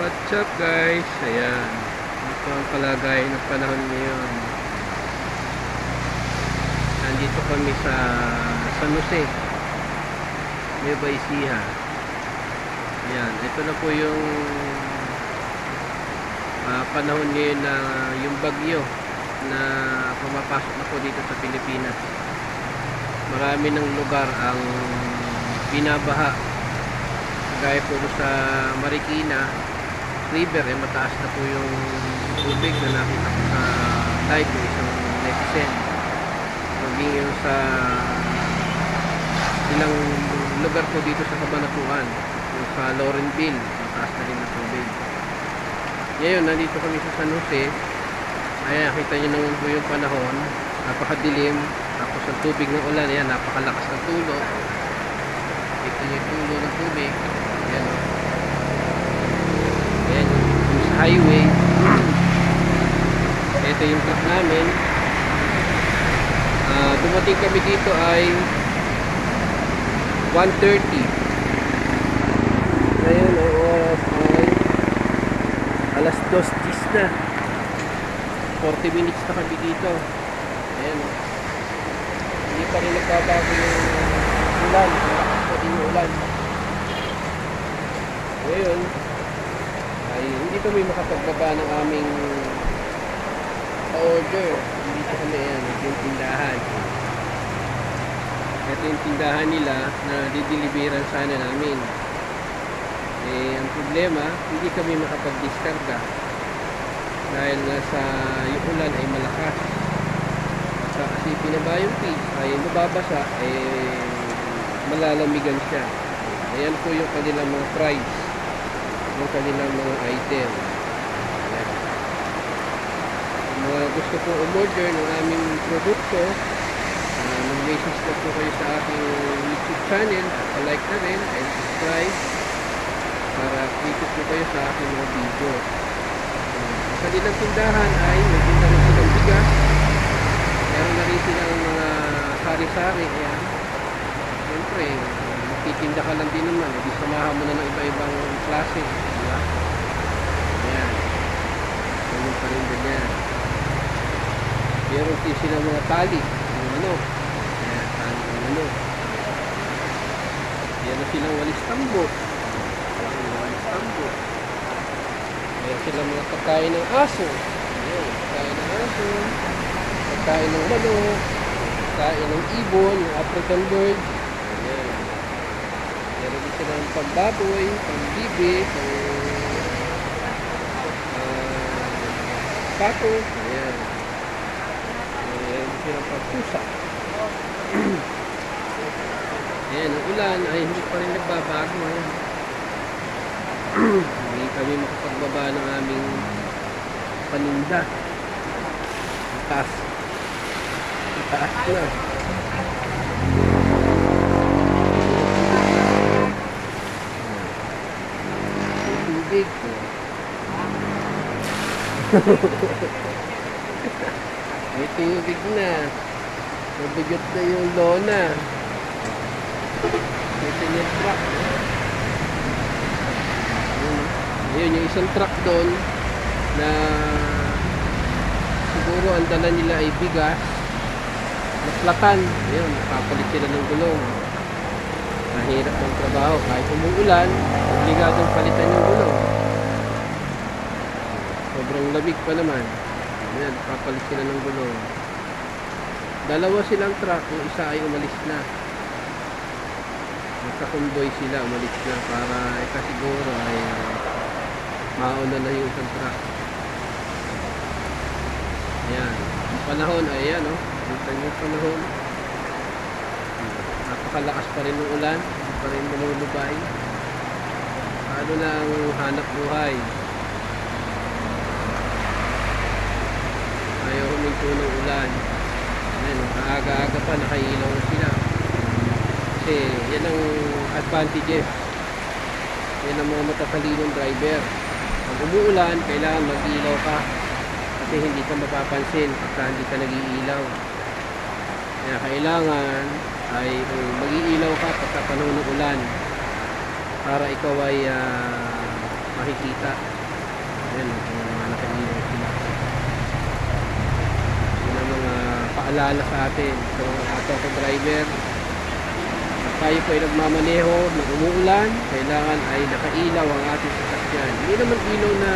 What's up guys? Ayan. Ito ang kalagay ng panahon ngayon. Nandito kami sa San Jose. Nueva Ecija. Ayan. Ito na po yung ah, panahon ngayon na yung bagyo na pumapasok na po dito sa Pilipinas. Marami ng lugar ang binabaha gaya po sa Marikina River eh mataas na po yung tubig na nakita ko sa live ng isang netizen maging yung sa ilang lugar po dito sa Kabanatuan yung sa Lorenville mataas na rin ang tubig. Ngayon nandito kami sa San Jose. Ayan nakita nyo naman po yung panahon. Napakadilim. Tapos ang tubig ng ulan ayan napakalakas ng tulo. Ito yung tulo ng tubig ayan o ayan yung sa highway. Ito yung truck namin. Ah, dumating kami dito ay 1.30 ngayon ang oras ay alas 2.10 na. 40 minutes na kami dito. Ayan. Hindi pa rin nagbabago yung ulan. Pa din yung ulan. Ngayon ay hindi kami makapagbaba ng aming order dito kami ayan yung tindahan. Ito yung tindahan nila na dideliveran sana namin. Eh ang problema hindi kami makapag-discarga dahil nasa yung ulan ay malakas. Sa kasi pinaba yung page ay mababasa eh malalamigan siya. Ayan po yung kanilang mga price ng kanilang mga item. Ayan. Gusto po umorder ng aming produkto uh, mag-message na po kayo sa aking youtube channel like na rin and subscribe para updated po kayo sa aking mga video. Uh, sa kanilang tindahan ay nagtinda na silang bigas. Meron na rin silang mga sari-sari ayan. Siyempre magtitinda ka lang din naman. Hindi samahan mo na ng iba-ibang klase di ba? Ayan. Ganun pa rin din yan. Meron din silang mga tali yung ano ayan tali ng ano meron silang walis tambo. Ayan, walis tambo. Meron silang mga pagkain ng aso. Ayan pagkain ng aso. Pagkain ng manok. Pagkain ng ibon yung African bird. ayan meron din silang pambaboy pambibi pang ah, pato ayan. Din silang pagpusa ayan ang ulan ay hindi pa rin nagbabago. Ayan hindi kami makapagbaba ng aming paninda. Taas. Taas na May tubig. May tubig na. Mabigat na yung lona. Ito yung truck Ayun, yung isang truck doon na siguro ang dala nila ay bigas. Naplatan. Ayun, nakapalit sila ng gulong. Mahirap ng trabaho. Kahit umuulan obligadong palitan yung sobrang lamig pa naman. Ayan, nakapalit sila ng gulong. Dalawa silang truck yung isa ay umalis na. Nagkakumboy sila umalis na para ika siguro ay mauna na yung isang truck. Ayan ang panahon ay ayan o kita niyo panahon. Napakalakas pa rin ng ulan hindi pa rin lumulubay. Ano na ang hanap buhay ng ulan ayan o aga-aga pa nakailaw na sila. Kasi yan ang advantages yan ang mga matatalinong driver. Pag umuulan kailangan mag-ilaw ka. Kasi hindi ka mapapansin pagka hindi ka nag-iilaw. Kaya kailangan ay uh, mag-iilaw ka pagka panahon ng ulan. Para ikaw ay ah, makikita. Ayan, kung mga nakailaw sila. Yun ang mga paalala sa atin sa mga auto driver. Tayo po ay nagmamaneho, nag umuulan, kailangan ay nakailaw ang ating sasakyan. Hindi naman ilaw na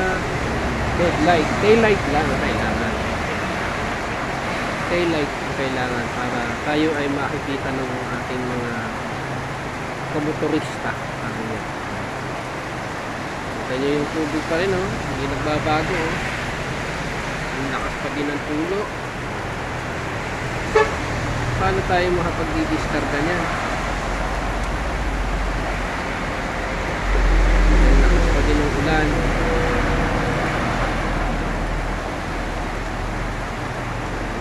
headlight, taillight lang ang kailangan. Taillight ang kailangan para tayo ay makikita ng ating mga kamotorista. Kita niyo yung tubig pa rin, oh. Hindi nagbabago, oh. Ang lakas pa din ng tulo. Paano tayo makapag-discarga niyan? Ang lakas pa din ng.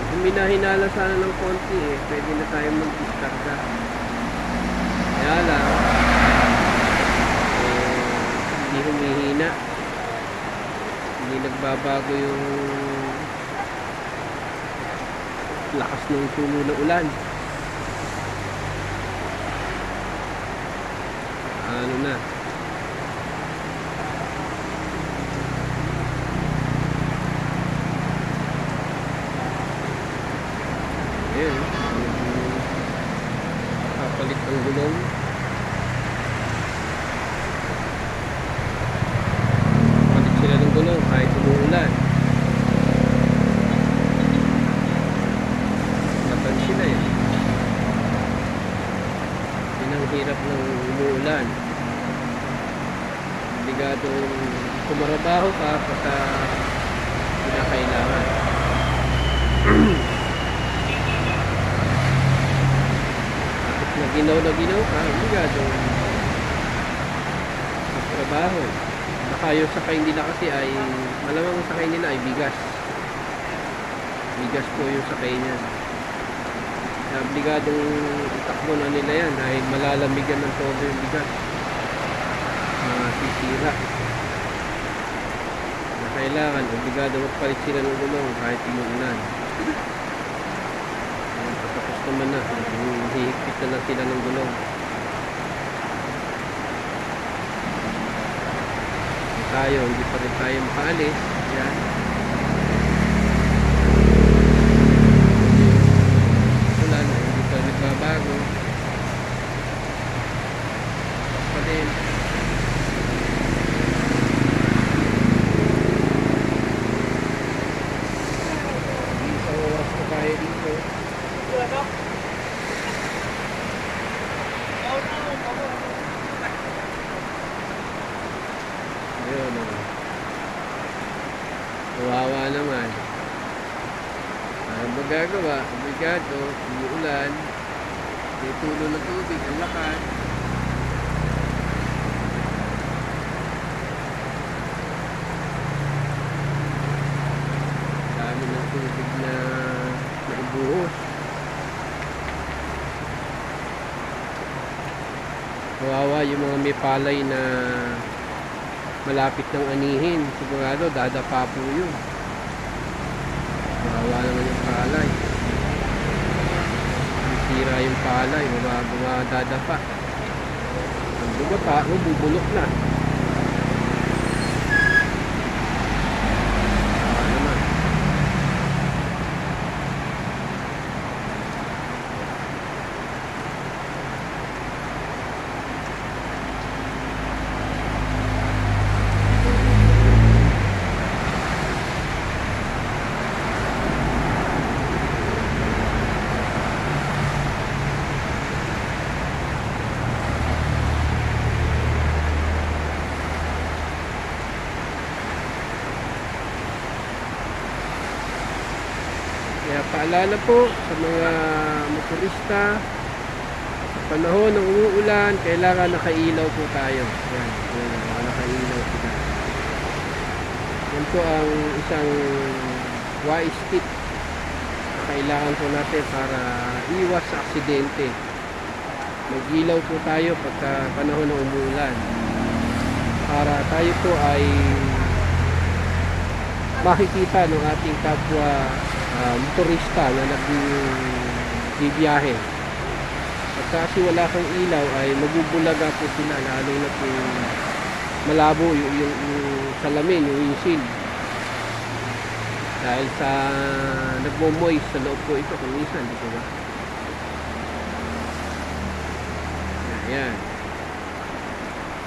Kung minahinala sana ng konti, eh, pwede na tayo mag-discarga. Kaya lang, eh, hindi humihina. Hindi nagbabago yung lakas ng tulo na ulan. Ano na? Ayun. Kapalit ng gulong. Palit sila ng gulong kahit umuulan. Laban sila eh. Ang hirap ng umuulan. Obligadong kumarabaho ka pagka kinakailangan. Kapag na ginaw na ginaw ka, obligadong magtrabaho. Baka yung sakay nila kasi ay, malamang ang sakay nila ay bigas. Bigas po yung sakay niya. Kaya obligadong itakbo na nila yan dahil malalamigan ng todo yung bigas. Mga sisira. Na kailangan, obligado magpalit sila ng gulong kahit umuulan. Patapos naman na. Hihigpit na lang sila ng gulong. tayo, hindi pa rin tayo makaalis. Yan. Wala na, hindi pa rin nagbabago. Pa din. Isang oras na tayo dito. Ayun, oh. Kawawa naman. Ano magagawa? Obligado, umuulan, may tulo ng tubig, ang lakas. Dami ng tubig na naibuhos. Kawawa yung mga may palay na malapit ng anihin. Sigurado, dadapa po yun. Kawawa naman yung palay. Sira yung palay, bumababa, dadapa. Ang bumapa, bubulok na. Kaya paalala po sa mga motorista, sa panahon ng umuulan, kailangan nakailaw po tayo. Yan, yan nakailaw sila. Yan po ang isang wise tip na kailangan po natin para iwas sa aksidente. Mag-ilaw po tayo pagka panahon ng umuulan. Para tayo po ay makikita ng ating kapwa ah, motorista na nagbibiyahe. At kasi wala kang ilaw ay magubulaga po sila lalo na po malabo yung, yung, yung salamin, yung windshield. Dahil sa nagmo-moist sa loob ko ito kung minsan, di ba? Ayan.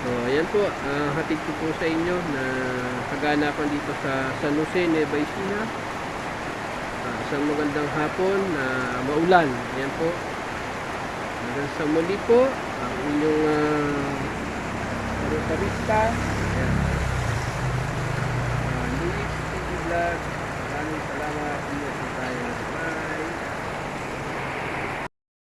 So, ayan po. ah, hatid ko po sa inyo na kaganapan dito sa San Jose, Nueva Ecija. Ah, isang magandang hapon na maulan. Ayan po. Hanggang sa muli po, ang inyong uh, rotarista. Ayan. Uh, Luis TV Vlog. Maraming salamat. Bye.